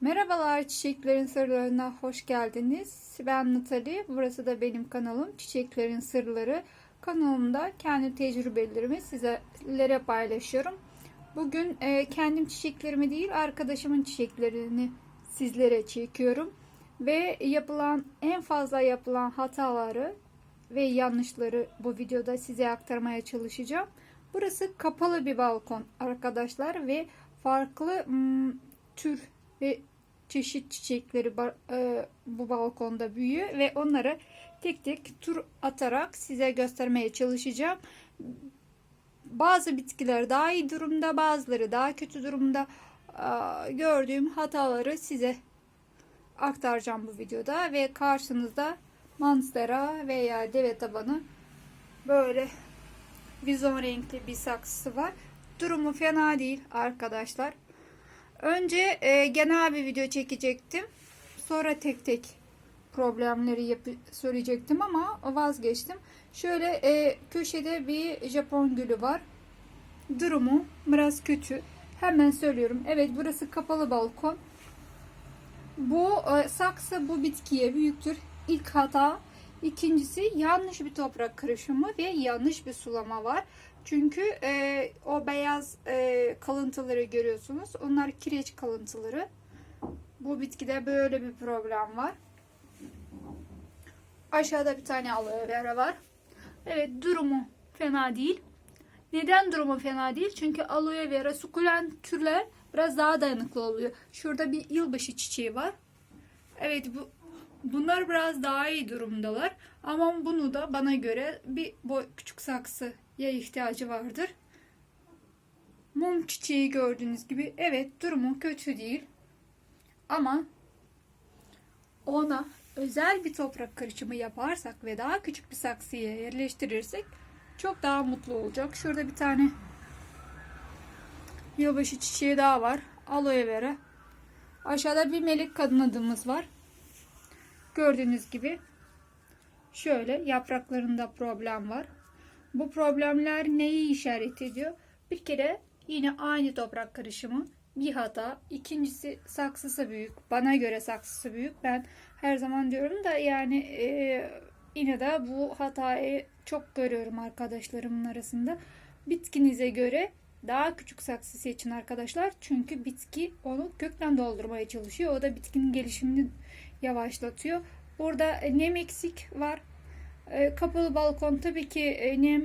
Merhabalar Çiçeklerin Sırlarına hoş geldiniz. Ben Natali. Burası da benim kanalım Çiçeklerin Sırları. Kanalımda kendi tecrübelerimi sizlere paylaşıyorum. Bugün e, kendim çiçeklerimi değil arkadaşımın çiçeklerini sizlere çekiyorum. Ve yapılan en fazla yapılan hataları ve yanlışları bu videoda size aktarmaya çalışacağım. Burası kapalı bir balkon arkadaşlar ve farklı hmm, tür ve çeşit çiçekleri e, bu balkonda büyüyor ve onları tek tek tur atarak size göstermeye çalışacağım. Bazı bitkiler daha iyi durumda, bazıları daha kötü durumda. Gördüğüm hataları size aktaracağım bu videoda ve karşınızda monstera veya deve tabanı böyle vizon renkli bir saksısı var. Durumu fena değil arkadaşlar. Önce e, genel bir video çekecektim. Sonra tek tek problemleri yapı söyleyecektim ama vazgeçtim. Şöyle e, köşede bir Japon gülü var. Durumu biraz kötü. Hemen söylüyorum. Evet burası kapalı balkon. Bu e, saksı bu bitkiye büyüktür. İlk hata. İkincisi yanlış bir toprak karışımı ve yanlış bir sulama var. Çünkü e, o beyaz e, kalıntıları görüyorsunuz. Onlar kireç kalıntıları. Bu bitkide böyle bir problem var. Aşağıda bir tane aloe vera var. Evet durumu fena değil. Neden durumu fena değil? Çünkü aloe vera sukulent türler biraz daha dayanıklı oluyor. Şurada bir yılbaşı çiçeği var. Evet bu bunlar biraz daha iyi durumdalar. Ama bunu da bana göre bir boy küçük saksıya ihtiyacı vardır. Mum çiçeği gördüğünüz gibi evet durumu kötü değil. Ama ona özel bir toprak karışımı yaparsak ve daha küçük bir saksıya yerleştirirsek çok daha mutlu olacak. Şurada bir tane yılbaşı çiçeği daha var. Aloe vera. Aşağıda bir melek kadın adımız var. Gördüğünüz gibi şöyle yapraklarında problem var. Bu problemler neyi işaret ediyor? Bir kere yine aynı toprak karışımı bir hata. İkincisi saksısı büyük. Bana göre saksısı büyük. Ben her zaman diyorum da yani e, yine de bu hatayı çok görüyorum arkadaşlarımın arasında. Bitkinize göre daha küçük saksı seçin arkadaşlar. Çünkü bitki onu kökten doldurmaya çalışıyor. O da bitkinin gelişimini yavaşlatıyor. Burada nem eksik var. E, Kapalı balkon tabii ki e, nem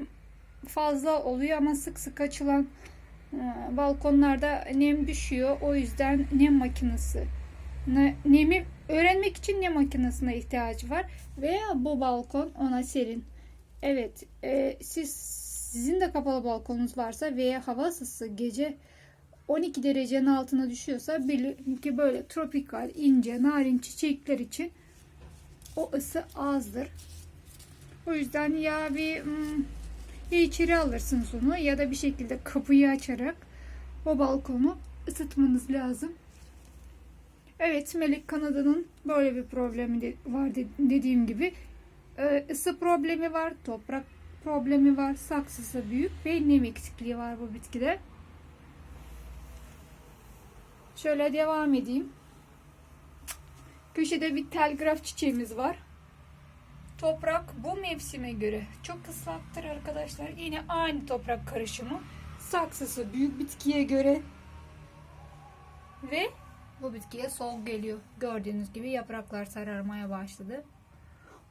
fazla oluyor ama sık sık açılan e, balkonlarda nem düşüyor. O yüzden nem makinesi ne- nemi öğrenmek için nem makinesine ihtiyacı var. Veya bu balkon ona serin. Evet, e, siz sizin de kapalı balkonunuz varsa veya hava ısısı gece 12 derecenin altına düşüyorsa bilin ki böyle tropikal, ince, narin çiçekler için o ısı azdır. O yüzden ya bir hmm, ya içeri alırsınız onu ya da bir şekilde kapıyı açarak o balkonu ısıtmanız lazım. Evet Melek Kanada'nın böyle bir problemi de var de- dediğim gibi. Ee, ısı problemi var, toprak problemi var, saksısı büyük ve nem eksikliği var bu bitkide. Şöyle devam edeyim. Köşede bir telgraf çiçeğimiz var. Toprak bu mevsime göre çok ıslaktır arkadaşlar. Yine aynı toprak karışımı. Saksısı büyük bitkiye göre ve bu bitkiye soğuk geliyor. Gördüğünüz gibi yapraklar sararmaya başladı.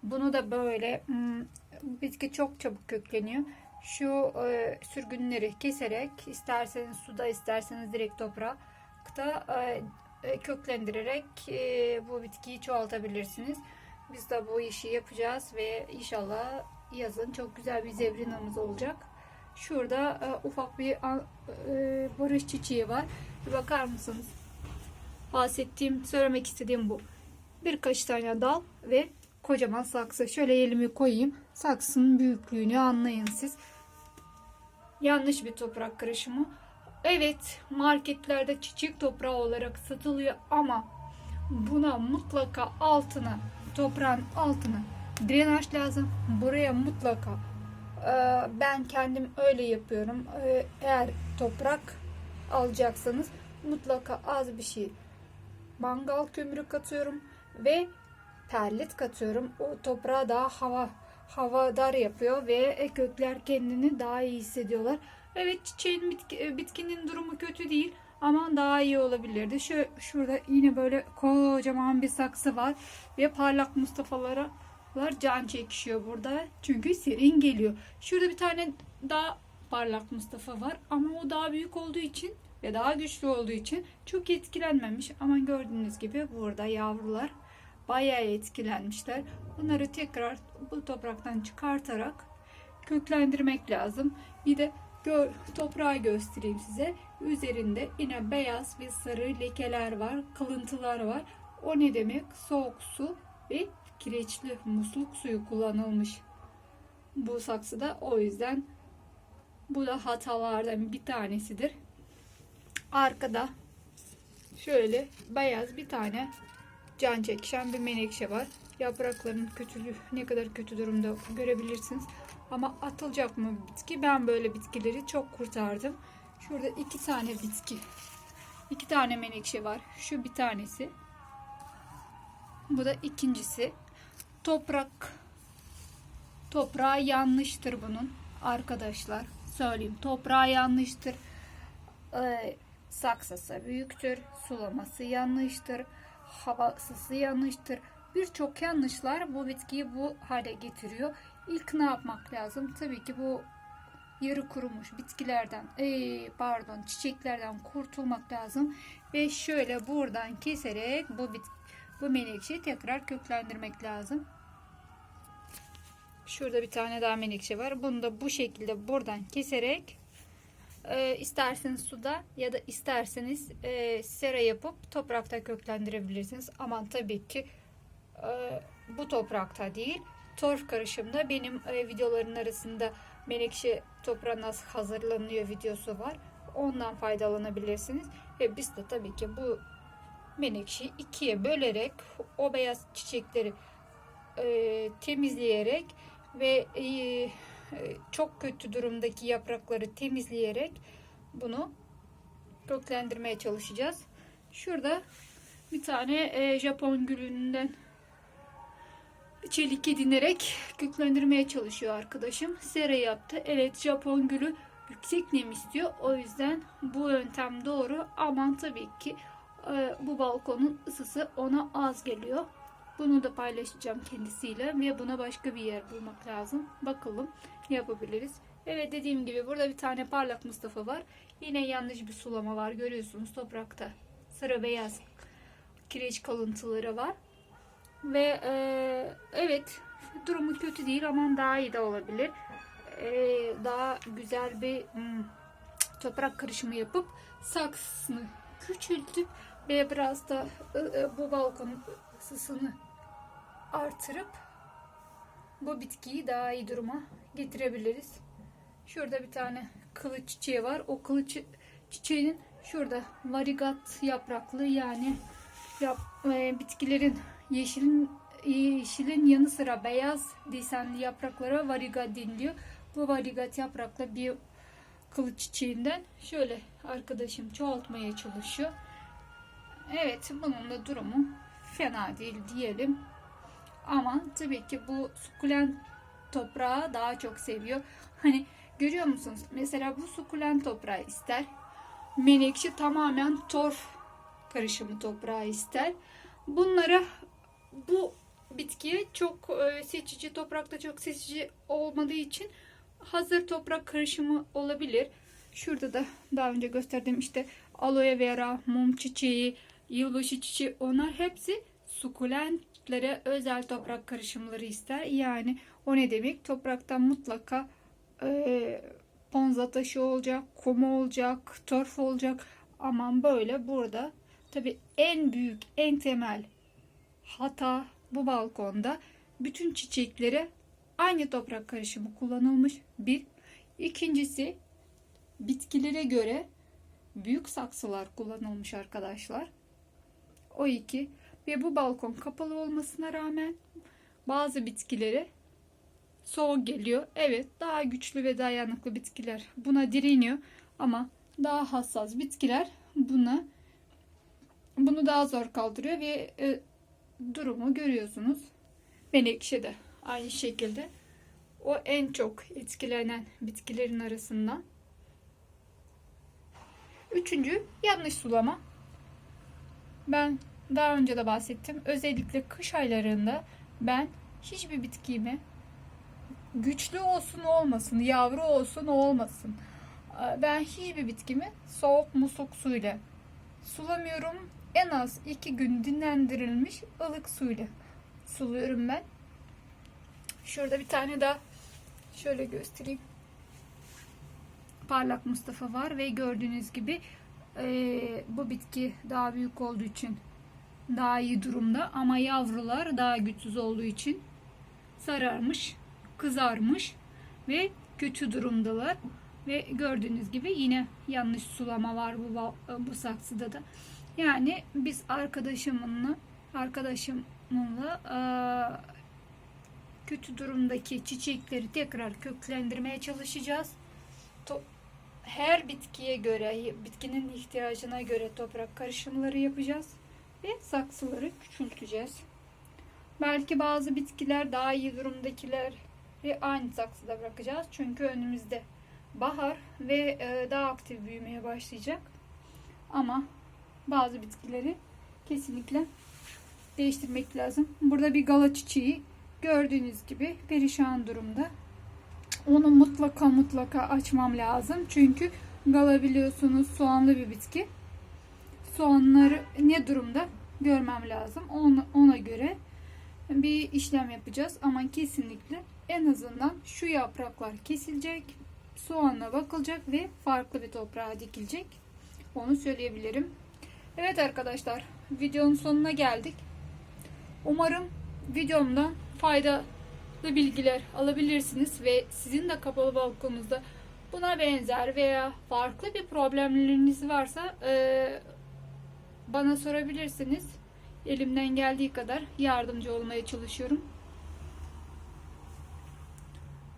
Bunu da böyle hmm, bitki çok çabuk kökleniyor. Şu e, sürgünleri keserek isterseniz suda isterseniz direkt toprakta e, e, köklendirerek e, bu bitkiyi çoğaltabilirsiniz. Biz de bu işi yapacağız ve inşallah yazın çok güzel bir zevrinamız olacak. Şurada e, ufak bir e, barış çiçeği var. Bir bakar mısınız? Bahsettiğim, söylemek istediğim bu. Birkaç tane dal ve kocaman saksı. Şöyle elimi koyayım. Saksının büyüklüğünü anlayın siz. Yanlış bir toprak karışımı. Evet, marketlerde çiçek toprağı olarak satılıyor ama buna mutlaka altına, toprağın altına drenaj lazım. Buraya mutlaka e, ben kendim öyle yapıyorum. E, Eğer toprak alacaksanız mutlaka az bir şey mangal kömürü katıyorum ve perlit katıyorum. O toprağa daha hava havadar yapıyor ve kökler kendini daha iyi hissediyorlar. Evet çiçeğin bitki, bitkinin durumu kötü değil ama daha iyi olabilirdi. Şu şurada yine böyle kocaman bir saksı var ve parlak Mustafa'lara var can çekişiyor burada. Çünkü serin geliyor. Şurada bir tane daha parlak Mustafa var ama o daha büyük olduğu için ve daha güçlü olduğu için çok etkilenmemiş. Ama gördüğünüz gibi burada yavrular bayağı etkilenmişler. Bunları tekrar bu topraktan çıkartarak köklendirmek lazım. Bir de gör, toprağı göstereyim size. Üzerinde yine beyaz ve sarı lekeler var, kılıntılar var. O ne demek? Soğuk su ve kireçli musluk suyu kullanılmış bu saksıda. O yüzden bu da hatalardan bir tanesidir. Arkada şöyle beyaz bir tane can çekişen bir menekşe var. Yaprakların kötülüğü ne kadar kötü durumda görebilirsiniz. Ama atılacak mı bitki? Ben böyle bitkileri çok kurtardım. Şurada iki tane bitki. iki tane menekşe var. Şu bir tanesi. Bu da ikincisi. Toprak. Toprağı yanlıştır bunun arkadaşlar. Söyleyeyim. Toprağı yanlıştır. Ee, saksası büyüktür. Sulaması yanlıştır. Havasısı yanlıştır. Birçok yanlışlar bu bitkiyi bu hale getiriyor. İlk ne yapmak lazım? Tabii ki bu yarı kurumuş bitkilerden, ee, pardon çiçeklerden kurtulmak lazım. Ve şöyle buradan keserek bu bit bu menekşeyi tekrar köklendirmek lazım. Şurada bir tane daha menekşe var. Bunu da bu şekilde buradan keserek e, isterseniz suda ya da isterseniz e, sera yapıp toprakta köklendirebilirsiniz. Ama tabii ki e, bu toprakta değil. Torf karışımda benim e, videoların arasında menekşe toprağı nasıl hazırlanıyor videosu var. Ondan faydalanabilirsiniz. Ve biz de tabii ki bu menekşeyi ikiye bölerek o beyaz çiçekleri e, temizleyerek ve e, e, çok kötü durumdaki yaprakları temizleyerek bunu köklendirmeye çalışacağız. Şurada bir tane e, Japon gülünden çelik edinerek köklendirmeye çalışıyor arkadaşım. Sera yaptı. Evet Japon gülü yüksek nem istiyor. O yüzden bu yöntem doğru. Aman tabii ki e, bu balkonun ısısı ona az geliyor. Bunu da paylaşacağım kendisiyle ve buna başka bir yer bulmak lazım. Bakalım ne yapabiliriz. Evet dediğim gibi burada bir tane parlak Mustafa var. Yine yanlış bir sulama var görüyorsunuz toprakta. Sarı beyaz kireç kalıntıları var. Ve e, evet durumu kötü değil ama daha iyi de olabilir. E, daha güzel bir hmm, toprak karışımı yapıp saksını küçültüp ve biraz da e, e, bu balkonun ısısını artırıp bu bitkiyi daha iyi duruma getirebiliriz. Şurada bir tane kılıç çiçeği var. O kılıç çiçeğinin şurada varigat yapraklı yani yap, e, bitkilerin yeşilin yeşilin yanı sıra beyaz desenli yapraklara varigat deniliyor. Bu varigat yapraklı bir kılıç çiçeğinden şöyle arkadaşım çoğaltmaya çalışıyor. Evet bunun da durumu fena değil diyelim. Ama tabii ki bu sukulent toprağı daha çok seviyor. Hani görüyor musunuz? Mesela bu sukulent toprağı ister. Menekşe tamamen torf karışımı toprağı ister. Bunlara bu bitkiye çok e, seçici, toprakta çok seçici olmadığı için hazır toprak karışımı olabilir. Şurada da daha önce gösterdiğim işte aloe vera, mum çiçeği, yılbaşı çiçeği onlar hepsi sukulentlere özel toprak karışımları ister. Yani o ne demek? Topraktan mutlaka e, ponza taşı olacak, kum olacak, torf olacak. Aman böyle burada tabi en büyük, en temel hata bu balkonda bütün çiçeklere aynı toprak karışımı kullanılmış. Bir. İkincisi bitkilere göre büyük saksılar kullanılmış arkadaşlar. O iki. Ve bu balkon kapalı olmasına rağmen bazı bitkilere soğuk geliyor. Evet daha güçlü ve dayanıklı bitkiler buna direniyor ama daha hassas bitkiler buna bunu daha zor kaldırıyor ve e, durumu görüyorsunuz. Menekşe de aynı şekilde. O en çok etkilenen bitkilerin arasından. Üçüncü yanlış sulama. Ben daha önce de bahsettim. Özellikle kış aylarında ben hiçbir bitkimi güçlü olsun olmasın, yavru olsun olmasın. Ben hiçbir bitkimi soğuk musluk suyla sulamıyorum. En az iki gün dinlendirilmiş ılık suyla suluyorum ben. Şurada bir tane daha şöyle göstereyim. Parlak Mustafa var ve gördüğünüz gibi eee, bu bitki daha büyük olduğu için daha iyi durumda ama yavrular daha güçsüz olduğu için sararmış, kızarmış ve kötü durumdalar. Ve gördüğünüz gibi yine yanlış sulama var bu bu saksıda da. Yani biz arkadaşımınla arkadaşımınla eee, kötü durumdaki çiçekleri tekrar köklendirmeye çalışacağız. Her bitkiye göre, bitkinin ihtiyacına göre toprak karışımları yapacağız ve saksıları küçülteceğiz. Belki bazı bitkiler daha iyi durumdakileri aynı saksıda bırakacağız. Çünkü önümüzde bahar ve e, daha aktif büyümeye başlayacak. Ama bazı bitkileri kesinlikle değiştirmek lazım. Burada bir gala çiçeği gördüğünüz gibi perişan durumda. Onu mutlaka mutlaka açmam lazım. Çünkü gala biliyorsunuz soğanlı bir bitki. Soğanları ne durumda görmem lazım. Ona, ona göre bir işlem yapacağız. Ama kesinlikle en azından şu yapraklar kesilecek. Soğanla bakılacak ve farklı bir toprağa dikilecek. Onu söyleyebilirim. Evet arkadaşlar videonun sonuna geldik. Umarım videomdan faydalı bilgiler alabilirsiniz ve sizin de kapalı balkonunuzda buna benzer veya farklı bir problemleriniz varsa e, bana sorabilirsiniz. Elimden geldiği kadar yardımcı olmaya çalışıyorum.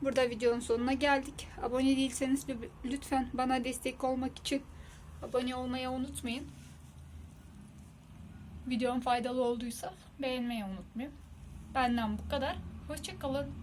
Burada videonun sonuna geldik. Abone değilseniz lütfen bana destek olmak için abone olmayı unutmayın. Videom faydalı olduysa beğenmeyi unutmayın. Benden bu kadar. Hoşçakalın.